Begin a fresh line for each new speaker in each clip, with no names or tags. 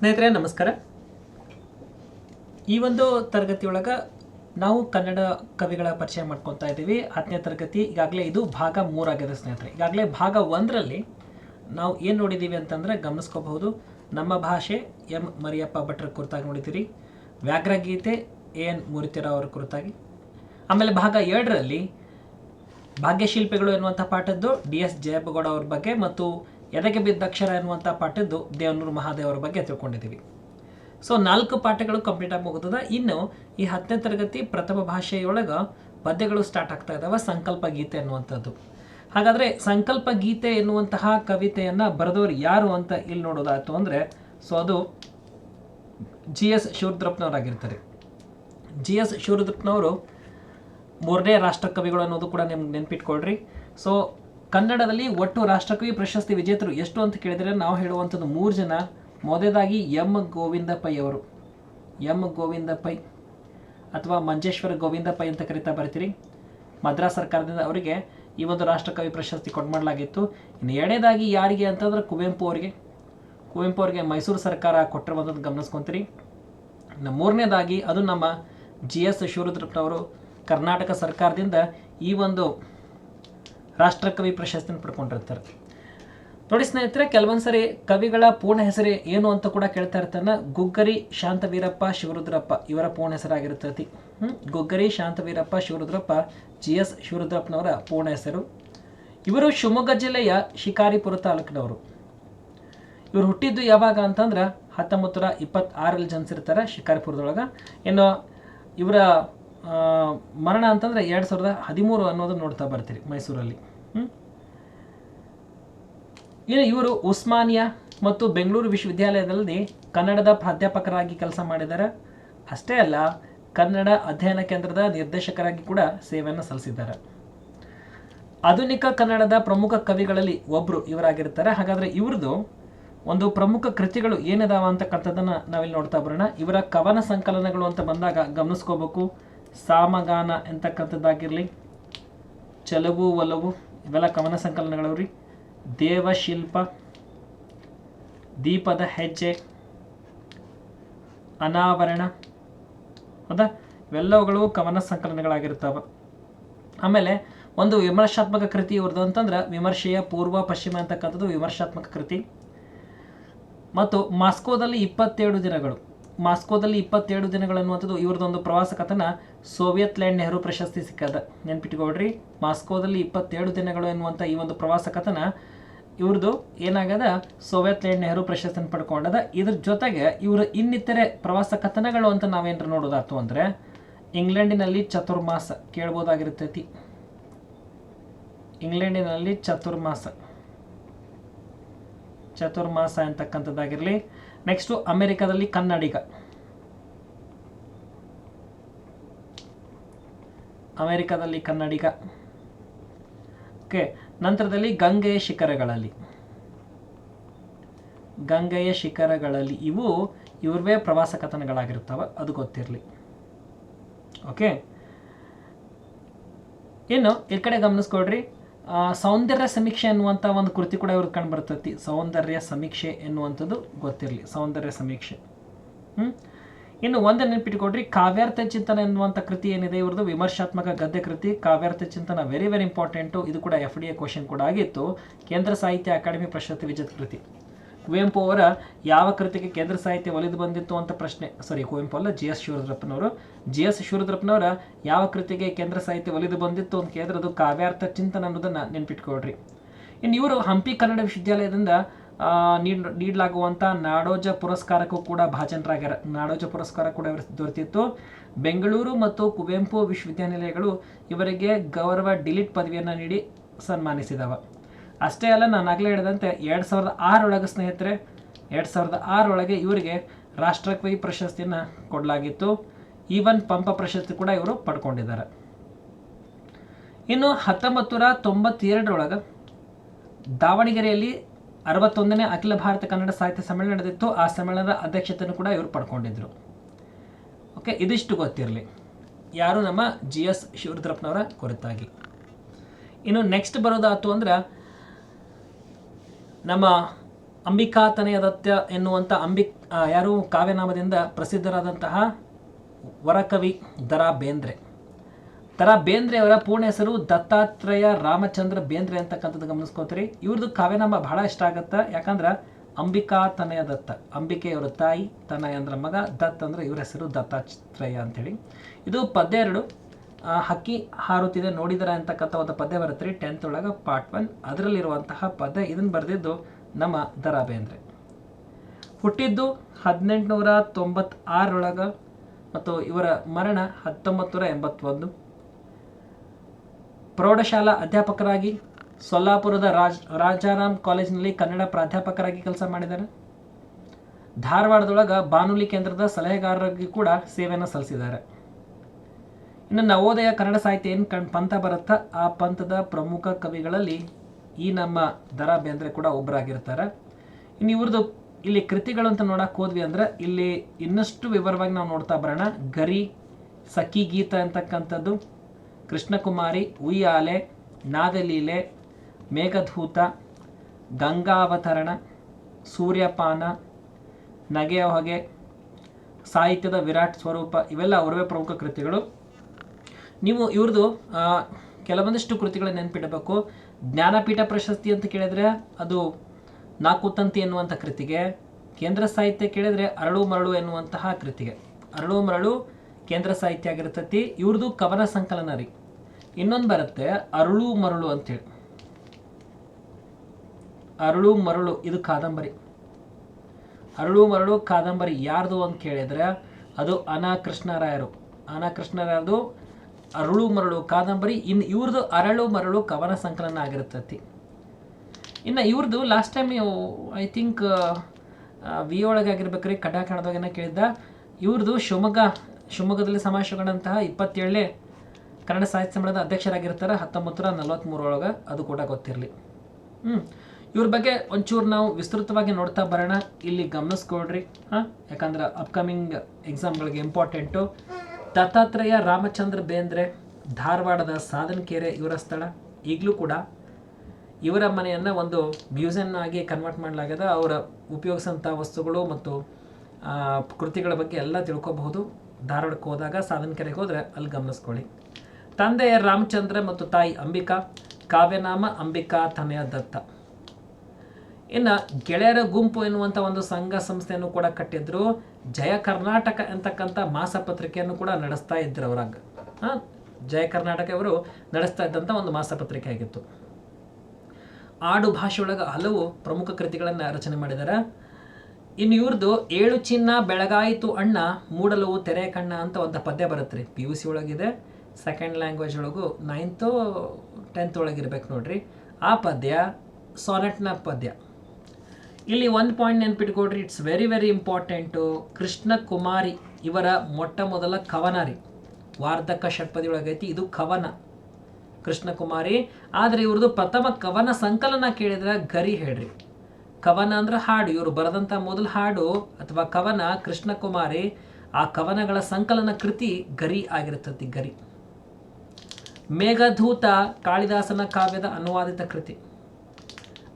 ಸ್ನೇಹಿತರೆ, ನಮಸ್ಕಾರ. ಈ ಒಂದು ತರಗತಿಯೊಳಗೆ ನಾವು ಕನ್ನಡ ಕವಿಗಳ ಪರಿಚಯ ಮಾಡ್ಕೊತಾ ಇದ್ದೀವಿ. ಹತ್ತನೇ ತರಗತಿ, ಈಗಾಗಲೇ ಇದು ಭಾಗ ಮೂರಾಗಿದೆ ಸ್ನೇಹಿತರೆ. ಈಗಾಗಲೇ ಭಾಗ ಒಂದರಲ್ಲಿ ನಾವು ಏನು ನೋಡಿದ್ದೀವಿ ಅಂತಂದರೆ ಗಮನಿಸ್ಕೋಬಹುದು. ನಮ್ಮ ಭಾಷೆ ಎಂ ಮರಿಯಪ್ಪ ಭಟ್ರ ಕುರಿತಾಗಿ ನೋಡಿದ್ದೀರಿ. ವ್ಯಾಘ್ರಗೀತೆ ಎ ಎನ್ ಮೂರ್ತಿರಾವ್ ಅವರ ಕುರಿತಾಗಿ. ಆಮೇಲೆ ಭಾಗ ಎರಡರಲ್ಲಿ ಭಾಗ್ಯಶಿಲ್ಪಿಗಳು ಎನ್ನುವಂಥ ಪಾಠದ್ದು ಡಿ ಎಸ್ ಜಯಪ್ಪಗೌಡ ಅವ್ರ ಬಗ್ಗೆ ಮತ್ತು ಎದೆಗೆ ಬಿದ್ದಕ್ಷರ ಎನ್ನುವಂಥ ಪಾಠದ್ದು ದೇವನೂರು ಮಹಾದೇವರ ಬಗ್ಗೆ ತಿಳ್ಕೊಂಡಿದ್ದೀವಿ. ಸೊ ನಾಲ್ಕು ಪಾಠಗಳು ಕಂಪ್ಲೀಟ್ ಆಗಿ ಮುಗಿದದ ಇನ್ನು ಈ ಹತ್ತನೇ ತರಗತಿ ಪ್ರಥಮ ಭಾಷೆಯೊಳಗೆ ಪದ್ಯಗಳು ಸ್ಟಾರ್ಟ್ ಆಗ್ತಾ ಇದ್ದಾವೆ ಸಂಕಲ್ಪ ಗೀತೆ ಅನ್ನುವಂಥದ್ದು ಹಾಗಾದರೆ ಸಂಕಲ್ಪ ಗೀತೆ ಎನ್ನುವಂತಹ ಕವಿತೆಯನ್ನು ಬರೆದವರು ಯಾರು ಅಂತ ಇಲ್ಲಿ ನೋಡೋದಾಯಿತು ಅಂದರೆ ಸೊ ಅದು ಜಿ ಎಸ್ ಶಿವರುದ್ರಪ್ಪನವರಾಗಿರ್ತಾರೆ. ಜಿ ಎಸ್ ಶಿವರುದ್ರಪ್ಪನವರು ಮೂರನೇ ರಾಷ್ಟ್ರಕವಿಗಳು ಅನ್ನೋದು ಕೂಡ ನಿಮ್ಗೆ ನೆನ್ಪಿಟ್ಕೊಳ್ರಿ. ಸೊ ಕನ್ನಡದಲ್ಲಿ ಒಟ್ಟು ರಾಷ್ಟ್ರಕವಿ ಪ್ರಶಸ್ತಿ ವಿಜೇತರು ಎಷ್ಟು ಅಂತ ಕೇಳಿದರೆ ನಾವು ಹೇಳುವಂಥದ್ದು ಮೂರು ಜನ. ಮೊದಲಾಗಿ ಎಂ. ಗೋವಿಂದ ಪೈ ಅವರು. ಎಂ. ಗೋವಿಂದ ಪೈ ಅಥವಾ ಮಂಜೇಶ್ವರ ಗೋವಿಂದ ಪೈ ಅಂತ ಕರಿತಾ ಬರ್ತೀರಿ. ಮದ್ರಾಸ್ ಸರ್ಕಾರದಿಂದ ಅವರಿಗೆ ಈ ಒಂದು ರಾಷ್ಟ್ರಕವಿ ಪ್ರಶಸ್ತಿ ಕೊಟ್ಟು ಇನ್ನು ಎರಡನೇದಾಗಿ ಯಾರಿಗೆ ಅಂತಂದ್ರೆ ಕುವೆಂಪು ಅವರಿಗೆ. ಕುವೆಂಪು ಅವರಿಗೆ ಮೈಸೂರು ಸರ್ಕಾರ ಕೊಟ್ಟಿರುವಂಥದ್ದು ಗಮನಿಸ್ಕೊಂತೀರಿ. ಇನ್ನು ಮೂರನೇದಾಗಿ ಅದು ನಮ್ಮ ಜಿ ಎಸ್ ಶಿವರುದ್ರಪ್ಪನವರು ಕರ್ನಾಟಕ ಸರ್ಕಾರದಿಂದ ಈ ಒಂದು ರಾಷ್ಟ್ರಕವಿ ಪ್ರಶಸ್ತಿನ ಪಡ್ಕೊಂಡಿರ್ತಾರೆ. ನೋಡಿ ಸ್ನೇಹಿತರೆ, ಕೆಲವೊಂದು ಸರಿ ಕವಿಗಳ ಪೂರ್ಣ ಹೆಸರು ಏನು ಅಂತ ಕೂಡ ಕೇಳ್ತಾ ಇರ್ತಾನೆ ಗುಗ್ಗರಿ ಶಾಂತವೀರಪ್ಪ ಶಿವರುದ್ರಪ್ಪ ಇವರ ಪೂರ್ಣ ಹೆಸರಾಗಿರ್ತೈತಿ. ಹ್ಮ್? ಗುಗ್ಗರಿ ಶಾಂತವೀರಪ್ಪ ಶಿವರುದ್ರಪ್ಪ, ಜಿ ಎಸ್ ಶಿವರುದ್ರಪ್ಪನವರ ಪೂರ್ಣ ಹೆಸರು. ಇವರು ಶಿವಮೊಗ್ಗ ಜಿಲ್ಲೆಯ ಶಿಕಾರಿಪುರ ತಾಲೂಕಿನವರು. ಇವರು ಹುಟ್ಟಿದ್ದು ಯಾವಾಗ ಅಂತಂದ್ರೆ ಹತ್ತೊಂಬತ್ತು ನೂರ ಇಪ್ಪತ್ತಾರಲ್ಲಿ ಜನಿಸಿರ್ತಾರೆ ಶಿಕಾರಿಪುರದೊಳಗೆ. ಇನ್ನು ಇವರ ಮರಣ ಅಂತಂದ್ರೆ ಎರಡು ಸಾವಿರದ ಹದಿಮೂರು ಅನ್ನೋದು ನೋಡ್ತಾ ಬರ್ತೀರಿ ಮೈಸೂರಲ್ಲಿ. ಇನ್ನು ಇವರು ಉಸ್ಮಾನಿಯಾ ಮತ್ತು ಬೆಂಗಳೂರು ವಿಶ್ವವಿದ್ಯಾಲಯದಲ್ಲಿ ಕನ್ನಡದ ಪ್ರಾಧ್ಯಾಪಕರಾಗಿ ಕೆಲಸ ಮಾಡಿದ್ದಾರೆ. ಅಷ್ಟೇ ಅಲ್ಲ, ಕನ್ನಡ ಅಧ್ಯಯನ ಕೇಂದ್ರದ ನಿರ್ದೇಶಕರಾಗಿ ಕೂಡ ಸೇವೆಯನ್ನು ಸಲ್ಲಿಸಿದ್ದಾರೆ. ಆಧುನಿಕ ಕನ್ನಡದ ಪ್ರಮುಖ ಕವಿಗಳಲ್ಲಿ ಒಬ್ಬರು ಇವರಾಗಿರ್ತಾರೆ. ಹಾಗಾದರೆ ಇವ್ರದ್ದು ಒಂದು ಪ್ರಮುಖ ಕೃತಿಗಳು ಏನಿದಾವ ಅಂತಕ್ಕಂಥದ್ದನ್ನು ನಾವಿಲ್ಲಿ ನೋಡ್ತಾ ಬರೋಣ. ಇವರ ಕವನ ಸಂಕಲನಗಳು ಅಂತ ಬಂದಾಗ ಗಮನಿಸ್ಕೋಬೇಕು. ಸಾಮಗಾನ ಎಂತಕ್ಕಂಥದ್ದಾಗಿರಲಿ, ಚಲವು, ಒಲವು, ಇವೆಲ್ಲ ಕವನ ಸಂಕಲನಗಳವ್ರಿ. ದೇವಶಿಲ್ಪ ದೀಪದ ಹೆಜ್ಜೆ, ಅನಾವರಣ, ಹೌದಾ? ಇವೆಲ್ಲವುಗಳು ಕವನ ಸಂಕಲನಗಳಾಗಿರ್ತಾವ. ಆಮೇಲೆ ಒಂದು ವಿಮರ್ಶಾತ್ಮಕ ಕೃತಿ ಇವ್ರದ್ದು ಅಂತಂದ್ರೆ, ವಿಮರ್ಶೆಯ ಪೂರ್ವ, ಪಶ್ಚಿಮ ಅಂತಕ್ಕಂಥದ್ದು ವಿಮರ್ಶಾತ್ಮಕ ಕೃತಿ. ಮತ್ತು ಮಾಸ್ಕೋದಲ್ಲಿ ಇಪ್ಪತ್ತೇಳು ದಿನಗಳು. ಮಾಸ್ಕೋದಲ್ಲಿ ಇಪ್ಪತ್ತೇಳು ದಿನಗಳು ಅನ್ನುವಂಥದ್ದು ಇವ್ರದ್ದೊಂದು ಪ್ರವಾಸ ಕಥನ. ಸೋವಿಯತ್ ಲ್ಯಾಂಡ್ ನೆಹರು ಪ್ರಶಸ್ತಿ ಸಿಕ್ಕದ. ನೆನ್ಪಿಟ್ಕೊಳ್ರಿ, ಮಾಸ್ಕೋದಲ್ಲಿ ಇಪ್ಪತ್ತೇಳು ದಿನಗಳು ಎನ್ನುವಂಥ ಈ ಒಂದು ಪ್ರವಾಸ ಕಥನ ಇವ್ರದ್ದು ಏನಾಗದ ಸೋವಿಯತ್ ಲ್ಯಾಂಡ್ ನೆಹರು ಪ್ರಶಸ್ತಿನ ಪಡ್ಕೊಂಡದ. ಇದ್ರ ಜೊತೆಗೆ ಇವರು ಇನ್ನಿತರೆ ಪ್ರವಾಸ ಕಥನಗಳು ಅಂತ ನಾವೇನಾರ ನೋಡೋದಾಯ್ತು ಅಂದರೆ, ಇಂಗ್ಲೆಂಡಿನಲ್ಲಿ ಚತುರ್ಮಾಸ ಕೇಳ್ಬೋದಾಗಿರ್ತೈತಿ. ಇಂಗ್ಲೆಂಡಿನಲ್ಲಿ ಚತುರ್ಮಾಸ. ಚತುರ್ಮಾಸ ಅಂತಕ್ಕಂಥದ್ದಾಗಿರಲಿ. ನೆಕ್ಸ್ಟು ಅಮೆರಿಕದಲ್ಲಿ ಕನ್ನಡಿಗ. ಅಮೆರಿಕದಲ್ಲಿ ಕನ್ನಡಿಗ. ಓಕೆ, ನಂತರದಲ್ಲಿ ಗಂಗೆಯ ಶಿಖರಗಳಲ್ಲಿ. ಗಂಗೆಯ ಶಿಖರಗಳಲ್ಲಿ ಇವು ಇವ್ರವೇ ಪ್ರವಾಸ ಕಥನಗಳಾಗಿರ್ತವೆ ಅದು ಗೊತ್ತಿರಲಿ. ಓಕೆ, ಇನ್ನು ಈ ಕಡೆ ಗಮನಿಸ್ಕೊಳ್ರಿ. ಸೌಂದರ್ಯ ಸಮೀಕ್ಷೆ ಎನ್ನುವಂಥ ಒಂದು ಕೃತಿ ಕೂಡ ಇವ್ರಿಗೆ ಕಂಡು ಬರ್ತೈತಿ. ಸೌಂದರ್ಯ ಸಮೀಕ್ಷೆ ಎನ್ನುವಂಥದ್ದು ಗೊತ್ತಿರಲಿ, ಸೌಂದರ್ಯ ಸಮೀಕ್ಷೆ. ಹ್ಮ್? ಇನ್ನು ಒಂದು ನೆನಪಿಟ್ಕೊಡ್ರಿ, ಕಾವ್ಯಾರ್ಥ ಚಿಂತನ ಎನ್ನುವಂಥ ಕೃತಿ ಏನಿದೆ, ಇವ್ರದ್ದು ವಿಮರ್ಶಾತ್ಮಕ ಗದ್ಯ ಕೃತಿ. ಕಾವ್ಯಾರ್ಥ ಚಿಂತನ ವೆರಿ ವೆರಿ ಇಂಪಾರ್ಟೆಂಟು ಇದು ಕೂಡ ಎಫ್ ಡಿ ಎ ಕ್ವಶನ್ ಕೂಡ ಆಗಿತ್ತು. ಕೇಂದ್ರ ಸಾಹಿತ್ಯ ಅಕಾಡೆಮಿ ಪ್ರಶಸ್ತಿ ವಿಜೇತ ಕೃತಿ. ಕುವೆಂಪು ಅವರ ಯಾವ ಕೃತಿಗೆ ಕೇಂದ್ರ ಸಾಹಿತ್ಯ ಒಲಿದು ಬಂದಿತ್ತು ಅಂತ ಪ್ರಶ್ನೆ. ಸಾರಿ ಕುವೆಂಪು ಅಲ್ಲ, ಜಿ ಎಸ್ ಶಿವರುದ್ರಪ್ಪನವರು. ಜಿ ಎಸ್ ಶಿವರುದ್ರಪ್ಪನವರ ಯಾವ ಕೃತಿಗೆ ಕೇಂದ್ರ ಸಾಹಿತ್ಯ ಒಲಿದು ಬಂದಿತ್ತು ಅಂತ ಕೇಳಿದ್ರೆ ಅದು ಕಾವ್ಯಾರ್ಥ ಚಿಂತನ ಅನ್ನೋದನ್ನ ನೆನ್ಪಿಟ್ಕೊಳ್ರಿ. ಇನ್ನು ಇವರು ಹಂಪಿ ಕನ್ನಡ ವಿಶ್ವವಿದ್ಯಾಲಯದಿಂದ ನೀಡ್ ನೀಡಲಾಗುವಂಥ ನಾಡೋಜ ಪುರಸ್ಕಾರಕ್ಕೂ ಕೂಡ ಭಾಜನರಾಗ್ಯಾರ. ನಾಡೋಜ ಪುರಸ್ಕಾರ ಕೂಡ ಇವರು ದೊರೆತಿತ್ತು. ಬೆಂಗಳೂರು ಮತ್ತು ಕುವೆಂಪು ವಿಶ್ವವಿದ್ಯಾನಿಲಯಗಳು ಇವರಿಗೆ ಗೌರವ ಡಿಲಿಟ್ ಪದವಿಯನ್ನು ನೀಡಿ ಸನ್ಮಾನಿಸಿದವ. ಅಷ್ಟೇ ಅಲ್ಲ, ನಾನು ಆಗಲೇ ಹೇಳಿದಂತೆ ಎರಡು ಸಾವಿರದ ಆರೊಳಗೆ ಸ್ನೇಹಿತರೆ, ಎರಡು ಸಾವಿರದ ಆರೊಳಗೆ ಇವರಿಗೆ ರಾಷ್ಟ್ರಕವಿ ಪ್ರಶಸ್ತಿಯನ್ನು ಕೊಡಲಾಗಿತ್ತು. ಈವನ್ ಪಂಪ ಪ್ರಶಸ್ತಿ ಕೂಡ ಇವರು ಪಡ್ಕೊಂಡಿದ್ದಾರೆ ಇನ್ನು ಹತ್ತೊಂಬತ್ತು ನೂರ ತೊಂಬತ್ತೆರಡರೊಳಗೆ ದಾವಣಗೆರೆಯಲ್ಲಿ ಅರವತ್ತೊಂದನೇ ಅಖಿಲ ಭಾರತ ಕನ್ನಡ ಸಾಹಿತ್ಯ ಸಮ್ಮೇಳನ ನಡೆದಿತ್ತು. ಆ ಸಮ್ಮೇಳನದ ಅಧ್ಯಕ್ಷತೆಯನ್ನು ಕೂಡ ಇವರು ಪಡ್ಕೊಂಡಿದ್ರು. ಓಕೆ, ಇದಿಷ್ಟು ಗೊತ್ತಿರಲಿ. ಯಾರು ನಮ್ಮ ಜಿ ಎಸ್ ಶಿವರುದ್ರಪ್ಪನವರ ಕುರಿತಾಗಿ. ಇನ್ನು ನೆಕ್ಸ್ಟ್ ಬರೋದಾಯ್ತು ಅಂದ್ರೆ, ನಮ್ಮ ಅಂಬಿಕಾತನೆಯ ದತ್ತ ಎನ್ನುವಂಥ ಅಂಬಿ ಯಾರು ಕಾವ್ಯನಾಮದಿಂದ ಪ್ರಸಿದ್ಧರಾದಂತಹ ವರಕವಿ ದರಾ ಬೇಂದ್ರೆ ದರಾ ಬೇಂದ್ರೆ ಅವರ ಪೂರ್ಣ ಹೆಸರು ದತ್ತಾತ್ರೇಯ ರಾಮಚಂದ್ರ ಬೇಂದ್ರೆ ಅಂತಕ್ಕಂಥದ್ದು ಗಮನಿಸ್ಕೋತೀರಿ. ಇವ್ರದ್ದು ಕಾವ್ಯನಾಮ ಬಹಳ ಇಷ್ಟ ಆಗತ್ತೆ. ಯಾಕಂದ್ರೆ ಅಂಬಿಕಾ ತನಯ ದತ್ತ. ಅಂಬಿಕೆಯವರ ತಾಯಿ ತನಯ ಅಂದ್ರೆ ಮಗ, ದತ್ ಅಂದ್ರೆ ಇವ್ರ ಹೆಸರು ದತ್ತಾತ್ರೇಯ ಅಂತೇಳಿ. ಇದು ಪದ್ಯ ಎರಡು. ಹಕ್ಕಿ ಹಾರುತ್ತಿದೆ ನೋಡಿದರ ಅಂತಕ್ಕಂಥ ಒಂದು ಪದ್ಯ ಬರುತ್ತೆ ರೀ ಟೆಂತ್ ಒಳಗೆ ಪಾರ್ಟ್ ಒನ್ ಅದರಲ್ಲಿರುವಂತಹ ಪದ್ಯ ಇದನ್ನು ಬರೆದಿದ್ದು ನಮ್ಮ ದರಾ ಬೇಂದ್ರೆ. ಹುಟ್ಟಿದ್ದು ಹದಿನೆಂಟುನೂರ ತೊಂಬತ್ತಾರರೊಳಗೆ ಮತ್ತು ಇವರ ಮರಣ ಹತ್ತೊಂಬತ್ತು ನೂರ ಎಂಬತ್ತೊಂದು. ಪ್ರೌಢಶಾಲಾ ಅಧ್ಯಾಪಕರಾಗಿ ಸೊಲ್ಲಾಪುರದ ರಾಜ್, ರಾಜಾರಾಮ್ ಕಾಲೇಜಿನಲ್ಲಿ ಕನ್ನಡ ಪ್ರಾಧ್ಯಾಪಕರಾಗಿ ಕೆಲಸ ಮಾಡಿದ್ದಾರೆ. ಧಾರವಾಡದೊಳಗೆ ಬಾನುಲಿ ಕೇಂದ್ರದ ಸಲಹೆಗಾರರಾಗಿ ಕೂಡ ಸೇವೆಯನ್ನು ಸಲ್ಲಿಸಿದ್ದಾರೆ. ಇನ್ನು ನವೋದಯ ಕನ್ನಡ ಸಾಹಿತ್ಯ ಏನು ಕಣ್, ಪಂಥ ಬರುತ್ತಾ? ಆ ಪಂಥದ ಪ್ರಮುಖ ಕವಿಗಳಲ್ಲಿ ಈ ನಮ್ಮ ದರಾ ಬೇಂದ್ರೆ ಕೂಡ ಒಬ್ಬರಾಗಿರ್ತಾರೆ ಇನ್ನು ಇವ್ರದ್ದು ಇಲ್ಲಿ ಕೃತಿಗಳು ಅಂತ ನೋಡಕ್ಕೆ ಹೋದ್ವಿ ಅಂದ್ರೆ ಇಲ್ಲಿ ಇನ್ನಷ್ಟು ವಿವರವಾಗಿ ನಾವು ನೋಡ್ತಾ ಬರೋಣ. ಗರಿ, ಸಖಿ ಗೀತ ಅಂತಕ್ಕಂಥದ್ದು. ಕೃಷ್ಣಕುಮಾರಿ, ಉಯ್ಯಾಲೆ, ನಾದಲೀಲೆ, ಮೇಘಧೂತ, ಗಂಗಾವತರಣ, ಸೂರ್ಯಪಾನ ನಗೆಯ ಹೊಗೆ ಸಾಹಿತ್ಯದ ವಿರಾಟ್ ಸ್ವರೂಪ ಇವೆಲ್ಲ ಅವರವೇ ಪ್ರಮುಖ ಕೃತಿಗಳು. ನೀವು ಇವ್ರದ್ದು ಕೆಲವೊಂದಿಷ್ಟು ಕೃತಿಗಳ ನೆನಪಿಡಬೇಕು. ಜ್ಞಾನಪೀಠ ಪ್ರಶಸ್ತಿ ಅಂತ ಕೇಳಿದ್ರೆ ಅದು ನಾಕು ತಂತಿ ಎನ್ನುವಂಥ ಕೃತಿಗೆ, ಕೇಂದ್ರ ಸಾಹಿತ್ಯ ಕೇಳಿದ್ರೆ ಅರಳು ಮರಳು ಎನ್ನುವಂತಹ ಕೃತಿಗೆ. ಅರಳು ಮರಳು ಕೇಂದ್ರ ಸಾಹಿತ್ಯ ಆಗಿರ್ತತಿ. ಇವ್ರದ್ದು ಕವನ ಸಂಕಲನ ರೀ. ಇನ್ನೊಂದು ಬರುತ್ತೆ, ಅರಳು ಮರಳು ಅಂತೇಳಿ. ಅರಳು ಮರಳು, ಇದು ಕಾದಂಬರಿ. ಅರಳು ಮರಳು, ಕಾದಂಬರಿ ಯಾರ್ದು ಅಂತ ಕೇಳಿದ್ರೆ, ಅದು ಅನಾ ಕೃಷ್ಣರಾಯರು ಅನಾ ಕೃಷ್ಣರಾಯರದು ಅರಳು ಮರಳು, ಕಾದಂಬರಿ ಇನ್ನು ಇವ್ರದ್ದು ಅರಳು ಮರಳು ಕವನ ಸಂಕಲನ ಆಗಿರ್ತೈತಿ. ಇನ್ನು ಇವ್ರದ್ದು last time I think V ಒಳಗೆ ಆಗಿರ್ಬೇಕ್ರಿ ಕಡ್ಡಾ ಕನ್ನಡದಾಗೇನ ಕೇಳಿದ್ದ ಇವ್ರದ್ದು ಶಿವಮೊಗ್ಗ, ಶಿವಮೊಗ್ಗದಲ್ಲಿ ಸಮಾವೇಶಗೊಂಡಂತಹ ಇಪ್ಪತ್ತೇಳನೇ ಕನ್ನಡ ಸಾಹಿತ್ಯ ಸಮ್ಮೇಳನದ ಅಧ್ಯಕ್ಷರಾಗಿರ್ತಾರೆ ಹತ್ತೊಂಬತ್ತು ನೂರ ನಲವತ್ತ್ಮೂರೊಳಗೆ ಅದು ಕೂಡ ಗೊತ್ತಿರಲಿ. ಹ್ಞೂ ಇವ್ರ ಬಗ್ಗೆ ಒಂಚೂರು ನಾವು ವಿಸ್ತೃತವಾಗಿ ನೋಡ್ತಾ ಬರೋಣ. ಇಲ್ಲಿ ಗಮನಿಸ್ಕೊಳ್ರಿ. ಹಾಂ? ಯಾಕಂದ್ರೆ ಅಪ್ಕಮಿಂಗ್ ಎಕ್ಸಾಮ್ಗಳಿಗೆ ಇಂಪಾರ್ಟೆಂಟು ದತ್ತಾತ್ರೇಯ ರಾಮಚಂದ್ರ ಬೇಂದ್ರೆ ಧಾರವಾಡದ ಸಾಧನಕೆರೆ ಇವರ ಸ್ಥಳ. ಈಗಲೂ ಕೂಡ ಇವರ ಮನೆಯನ್ನು ಒಂದು ಮ್ಯೂಸಿಯಂ ಆಗಿ ಕನ್ವರ್ಟ್ ಮಾಡಲಾಗಿದೆ ಅವರ ಉಪಯೋಗಿಸಂಥ ವಸ್ತುಗಳು ಮತ್ತು ಕೃತಿಗಳ ಬಗ್ಗೆ ಎಲ್ಲ ತಿಳ್ಕೊಬಹುದು. ಧಾರವಾಡಕ್ಕೆ ಹೋದಾಗ ಸಾಧನಕೆರೆಗೆ ಹೋದರೆ ಅಲ್ಲಿ ಗಮನಿಸ್ಕೊಳ್ಳಿ. ತಂದೆಯ ರಾಮಚಂದ್ರ ಮತ್ತು ತಾಯಿ ಅಂಬಿಕಾ, ಕಾವ್ಯನಾಮ ಅಂಬಿಕಾ, ತನಯ ದತ್ತ. ಇನ್ನು ಗೆಳೆಯರ ಗುಂಪು ಎನ್ನುವಂಥ ಒಂದು ಸಂಘ ಸಂಸ್ಥೆಯನ್ನು ಕೂಡ ಕಟ್ಟಿದ್ರು. ಜಯ ಕರ್ನಾಟಕ ಅಂತಕ್ಕಂಥ ಮಾಸಪತ್ರಿಕೆಯನ್ನು ಕೂಡ ನಡೆಸ್ತಾ ಇದ್ರು ಅವರಾಗ. ಹಾಂ, ಜಯ ಕರ್ನಾಟಕ ಅವರು ನಡೆಸ್ತಾ ಇದ್ದಂಥ ಒಂದು ಮಾಸಪತ್ರಿಕೆ ಆಗಿತ್ತು. ಆಡು ಭಾಷೆಯೊಳಗೆ ಹಲವು ಪ್ರಮುಖ ಕೃತಿಗಳನ್ನು ರಚನೆ ಮಾಡಿದ್ದಾರೆ ಇನ್ನು ಇವ್ರದ್ದು ಏಳು ಚಿನ್ನ ಬೆಳಗಾಯಿತು ಅಣ್ಣ ಮೂಡಲು ತೆರೆ ಕಣ್ಣ ಅಂತ ಒಂದು ಪದ್ಯ ಬರುತ್ತೆ ರೀ ಪಿ ಯು ಸಿ ಒಳಗಿದೆ. ಸೆಕೆಂಡ್ ಲ್ಯಾಂಗ್ವೇಜ್ ಒಳಗೂ ನೈನ್ತು ಟೆಂತ್ ಒಳಗಿರ್ಬೇಕು ನೋಡ್ರಿ. ಆ ಪದ್ಯ ಸಾನೆಟ್ನ ಪದ್ಯ. ಇಲ್ಲಿ ಒಂದು point ನೆನ್ಪಿಟ್ಕೊಡ್ರಿ it's very very important Krishna Kumari ಇವರ ಮೊಟ್ಟ ಮೊದಲ ಕವನ ರೀ. ವಾರ್ಧಕ ಷಟ್ಪದಿ ಒಳಗೈತಿ ಇದು ಕವನ. ಕೃಷ್ಣಕುಮಾರಿ, ಆದರೆ ಇವ್ರದ್ದು ಪ್ರಥಮ ಕವನ ಸಂಕಲನ ಕೇಳಿದ್ರೆ ಗರಿ ಹೇಳ್ರಿ. ಕವನ ಅಂದ್ರೆ ಹಾಡು, ಇವರು ಬರೆದಂಥ ಮೊದಲ ಹಾಡು ಅಥವಾ ಕವನ ಕೃಷ್ಣಕುಮಾರಿ, ಆ ಕವನಗಳ ಸಂಕಲನ ಕೃತಿ ಗರಿ ಆಗಿರ್ತತಿ, ಗರಿ. ಮೇಘಧೂತ ಕಾಳಿದಾಸನ ಕಾವ್ಯದ ಅನುವಾದಿತ ಕೃತಿ.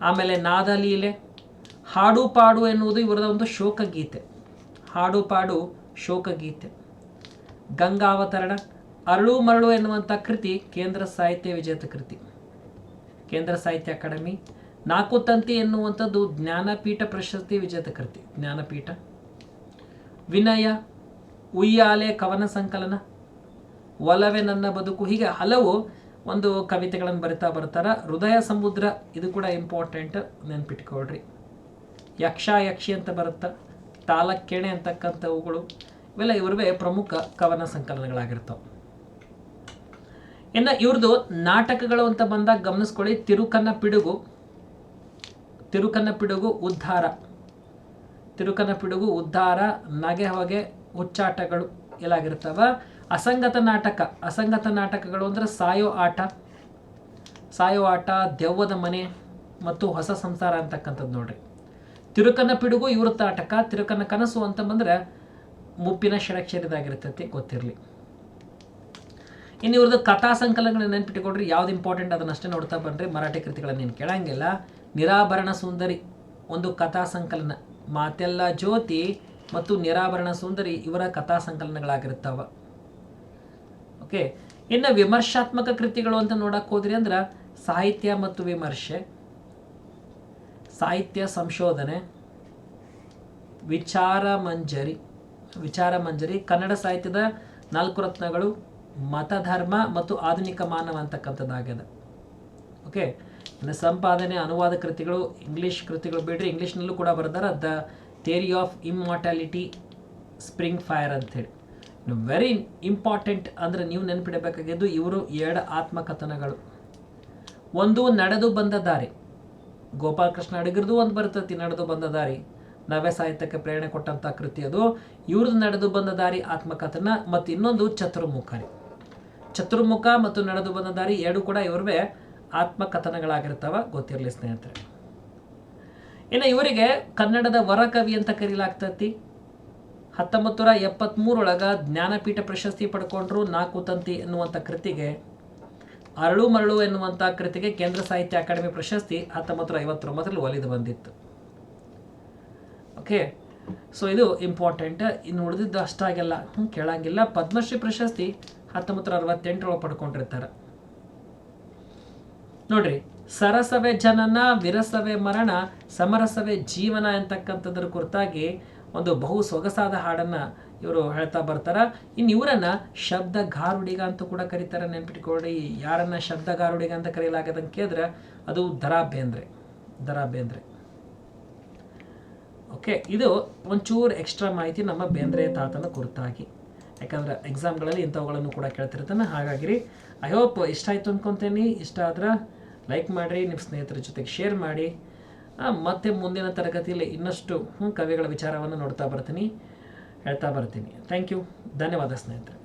ಆಮೇಲೆ ನಾದಲೀಲೆ ಹಾಡು ಪಾಡು ಎನ್ನುವುದು ಇವರದ ಒಂದು ಶೋಕಗೀತೆ. ಹಾಡು ಪಾಡು ಶೋಕಗೀತೆ. ಗಂಗಾವತರಣ, ಅರಳು ಮರಳು ಎನ್ನುವಂಥ ಕೃತಿ ಕೇಂದ್ರ ಸಾಹಿತ್ಯ ವಿಜೇತ ಕೃತಿ. ಕೇಂದ್ರ ಸಾಹಿತ್ಯ ಅಕಾಡೆಮಿ, ನಾಲ್ಕು ತಂತಿ ಎನ್ನುವಂಥದ್ದು ಜ್ಞಾನಪೀಠ ಪ್ರಶಸ್ತಿ ವಿಜೇತ ಕೃತಿ. ಜ್ಞಾನಪೀಠ. ವಿನಯ, ಉಯ್ಯಾಲೆ ಕವನ ಸಂಕಲನ. ಒಲವೆ ನನ್ನ ಬದುಕು. ಹೀಗೆ ಹಲವು ಒಂದು ಕವಿತೆಗಳನ್ನು ಬರಿತಾ ಬರ್ತಾರ. ಹೃದಯ ಸಮುದ್ರ, ಇದು ಕೂಡ ಇಂಪಾರ್ಟೆಂಟ್ ನೆನ್ಪಿಟ್ಕೊಳ್ರಿ. ಯಕ್ಷ, ಯಕ್ಷಿ ಅಂತ ಬರುತ್ತೆ. ತಾಲಕ್ಕೆಣೆ ಅಂತಕ್ಕಂಥವುಗಳು. ಇವೆಲ್ಲ ಇವ್ರವೇ ಪ್ರಮುಖ ಕವನ ಸಂಕಲನಗಳಾಗಿರ್ತವೆ. ಇನ್ನು ಇವ್ರದ್ದು ನಾಟಕಗಳು ಅಂತ ಬಂದಾಗ ಗಮನಿಸ್ಕೊಳ್ಳಿ. ತಿರುಕನ್ನ ಪಿಡುಗು. ತಿರುಕನ್ನ ಪಿಡುಗು, ಉದ್ಧಾರ. ತಿರುಕನ್ನ ಪಿಡುಗು, ಉದ್ಧಾರ, ನಗೆ ಹೊಗೆ, ಹುಚ್ಚಾಟಗಳು ಎಲ್ಲಾಗಿರ್ತವ ಅಸಂಗತ ನಾಟಕ. ಅಸಂಗತ ನಾಟಕಗಳು ಅಂದ್ರೆ ಸಾಯೋ ಆಟ. ಸಾಯೋ ಆಟ, ದೆವ್ವದ ಮನೆ ಮತ್ತು ಹೊಸ ಸಂಸಾರ ಅಂತಕ್ಕಂಥದ್ದು ನೋಡ್ರಿ. ತಿರುಕನ ಪಿಡುಗು ಇವೃತ್ತ ಆಟಕ ತಿರುಕನ ಕನಸು ಅಂತ ಬಂದರೆ ಮುಪ್ಪಿನ ಷಡಕ್ಷರದಾಗಿರ್ತೈತಿ ಗೊತ್ತಿರಲಿ. ಇನ್ನು ಇವ್ರದ್ದು ಕಥಾ ಸಂಕಲನಗಳನ್ನ ನೆನ್ಪಿಟ್ಟುಕೊಡ್ರಿ ಯಾವ್ದು ಇಂಪಾರ್ಟೆಂಟ್ ಅದನ್ನಷ್ಟೇ ನೋಡ್ತಾ ಬನ್ರಿ. ಮರಾಠಿ ಕೃತಿಗಳನ್ನ ಏನು ಕೇಳಂಗಿಲ್ಲ. ನಿರಾಭರಣ ಸುಂದರಿ, ಒಂದು ಕಥಾ ಸಂಕಲನ. ಮಾತೆಲ್ಲ ಜ್ಯೋತಿ ಮತ್ತು ನಿರಾಭರಣ ಸುಂದರಿ ಇವರ ಕಥಾ ಸಂಕಲನಗಳಾಗಿರ್ತಾವ. ಓಕೆ, ಇನ್ನು ವಿಮರ್ಶಾತ್ಮಕ ಕೃತಿಗಳು ಅಂತ ನೋಡಕ್ಕೆ ಹೋದ್ರಿ ಅಂದ್ರೆ ಸಾಹಿತ್ಯ ಮತ್ತು ವಿಮರ್ಶೆ, ಸಾಹಿತ್ಯ ಸಂಶೋಧನೆ, ವಿಚಾರ ಮಂಜರಿ ವಿಚಾರ ಮಂಜರಿ, ಕನ್ನಡ ಸಾಹಿತ್ಯದ ನಾಲ್ಕು ರತ್ನಗಳು, ಮತಧರ್ಮ ಮತ್ತು ಆಧುನಿಕ ಮಾನವ ಅಂತಕ್ಕಂಥದ್ದಾಗ್ಯದ. ಓಕೆ, ಇನ್ನು ಸಂಪಾದನೆ, ಅನುವಾದ ಕೃತಿಗಳು, ಇಂಗ್ಲೀಷ್ ಕೃತಿಗಳು ಬಿಡ್ರಿ, ಇಂಗ್ಲೀಷ್ನಲ್ಲೂ ಕೂಡ ಬರ್ದಾರ, the theory of immortality spring fire ಅಂತ ಇನ್ನು ವೆರಿ ಇಂಪಾರ್ಟೆಂಟ್ ಅಂದರೆ ನೀವು ನೆನಪಿಡಬೇಕಾಗಿದ್ದು ಇವರು ಎರಡು ಆತ್ಮಕಥನಗಳು. ಒಂದು, ನಡೆದು ಬಂದ ದಾರಿ. ಗೋಪಾಲಕೃಷ್ಣ ಅಡಿಗರದು ಒಂದು ಬರ್ತೈತಿ, ನಡೆದು ಬಂದ ದಾರಿ. ನವ್ಯ ಸಾಹಿತ್ಯಕ್ಕೆ ಪ್ರೇರಣೆ ಕೊಟ್ಟಂಥ ಕೃತಿ ಅದು. ಇವ್ರದ್ದು ನಡೆದು ಬಂದ ದಾರಿ ಆತ್ಮಕಥನ ಮತ್ತು ಇನ್ನೊಂದು ಚತುರ್ಮುಖ ರೀ. ಚತುರ್ಮುಖ ಮತ್ತು ನಡೆದು ಬಂದ ದಾರಿ ಎರಡು ಕೂಡ ಇವ್ರವೇ ಆತ್ಮಕಥನಗಳಾಗಿರ್ತಾವ, ಗೊತ್ತಿರಲಿ ಸ್ನೇಹಿತರೆ. ಇನ್ನು ಇವರಿಗೆ ಕನ್ನಡದ ವರಕವಿ ಅಂತ ಕರೀಲಾಗ್ತತಿ. ಹತ್ತೊಂಬತ್ತು ನೂರ ಎಪ್ಪತ್ತ್ಮೂರೊಳಗ ಜ್ಞಾನಪೀಠ ಪ್ರಶಸ್ತಿ ಪಡ್ಕೊಂಡ್ರು ನಾಲ್ಕು ತಂತಿ ಎನ್ನುವಂಥ ಕೃತಿಗೆ. ಅರಳು ಮರಳು ಎನ್ನುವಂಥ ಕೃತಿಗೆ ಕೇಂದ್ರ ಸಾಹಿತ್ಯ ಅಕಾಡೆಮಿ ಪ್ರಶಸ್ತಿ ಹತ್ತೊಂಬತ್ತು ನೂರ ಐವತ್ತೊಂಬತ್ತರಲ್ಲಿ ಒಲಿದು ಬಂದಿತ್ತು. ಓಕೆ ಸೊ ಇದು ಇಂಪಾರ್ಟೆಂಟ್ ಇನ್ನು ಉಳಿದಿದ್ದು ಅಷ್ಟಾಗೆಲ್ಲ ಕೇಳಂಗಿಲ್ಲ. ಪದ್ಮಶ್ರೀ ಪ್ರಶಸ್ತಿ ಹತ್ತೊಂಬತ್ತು ನೂರ ಅರವತ್ತೆಂಟರೊಳಗೆ ಪಡ್ಕೊಂಡಿರ್ತಾರೆ. ನೋಡ್ರಿ, ಸರಸವೇ ಜನನ, ವಿರಸವೆ ಮರಣ, ಸಮರಸವೇ ಜೀವನ ಅಂತಕ್ಕಂಥದ್ರ ಕುರಿತಾಗಿ ಒಂದು ಬಹು ಸೊಗಸಾದ ಹಾಡನ್ನು ಇವರು ಹೇಳ್ತಾ ಬರ್ತಾರ. ಇನ್ನು ಇವರನ್ನು ಶಬ್ದ ಗಾರುಡಿಗ ಅಂತ ಕೂಡ ಕರೀತಾರೆ ನೆನ್ಪಿಟ್ಕೊಳ್ಳಿ. ಯಾರನ್ನ ಶಬ್ದ ಗಾರುಡಿಗ ಅಂತ ಕರೆಯಲಾಗದಂತ ಕೇಳಿದ್ರೆ ಅದು ದರಾ ಬೇಂದ್ರೆ ದರಾ ಬೇಂದ್ರೆ ಓಕೆ ಇದು ಒಂಚೂರು ಎಕ್ಸ್ಟ್ರಾ ಮಾಹಿತಿ ನಮ್ಮ ಬೇಂದ್ರೆ ತಾತನ ಕುರಿತಾಗಿ. ಯಾಕಂದ್ರೆ ಎಕ್ಸಾಮ್ಗಳಲ್ಲಿ ಇಂಥವುಗಳನ್ನು ಕೂಡ ಕೇಳ್ತಿರ್ತಾನೆ ಹಾಗಾಗಿ ಐ ಹೋಪ್ ಇಷ್ಟ ಆಯಿತು ಅಂದ್ಕೊತೀನಿ ಇಷ್ಟ ಆದ್ರೆ ಲೈಕ್ ಮಾಡಿರಿ ನಿಮ್ಮ ಸ್ನೇಹಿತರ ಜೊತೆಗೆ ಶೇರ್ ಮಾಡಿ. ಮತ್ತೆ ಮುಂದಿನ ತರಗತಿಯಲ್ಲಿ ಇನ್ನಷ್ಟು ಕವಿಗಳ ವಿಚಾರವನ್ನು ನೋಡ್ತಾ ಬರ್ತೀನಿ ಹೇಳ್ತಾ ಬರ್ತೀನಿ. ಥ್ಯಾಂಕ್ ಯು ಧನ್ಯವಾದ ಸ್ನೇಹಿತರೆ.